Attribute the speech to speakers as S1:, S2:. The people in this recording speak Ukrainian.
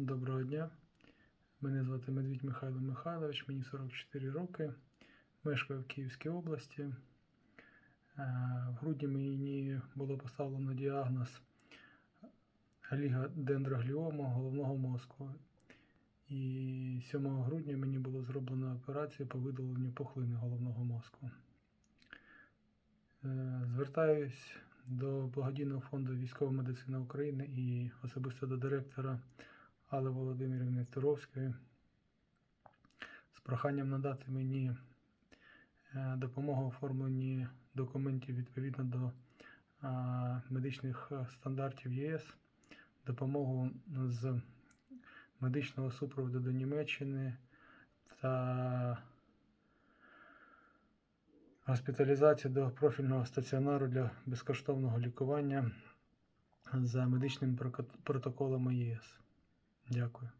S1: Доброго дня. Мене звати Медвідь Михайло Михайлович, мені 44 роки. Мешкаю в Київській області. Е, В грудні мені було поставлено діагноз ліга дендрогліома головного мозку. І 7 грудня мені було зроблено операцію по видаленню пухлини головного мозку. Е, Звертаюсь до благодійного фонду Військова медицина України і особисто до директора Алли Володимирівни Туровської з проханням надати мені е, допомогу оформленні документів відповідно до медичних е, стандартів ЄС, допомогу з медичного супроводу до Німеччини та госпіталізацію до профільного стаціонару для безкоштовного лікування за медичним проко- протоколом ЄС. Дякую.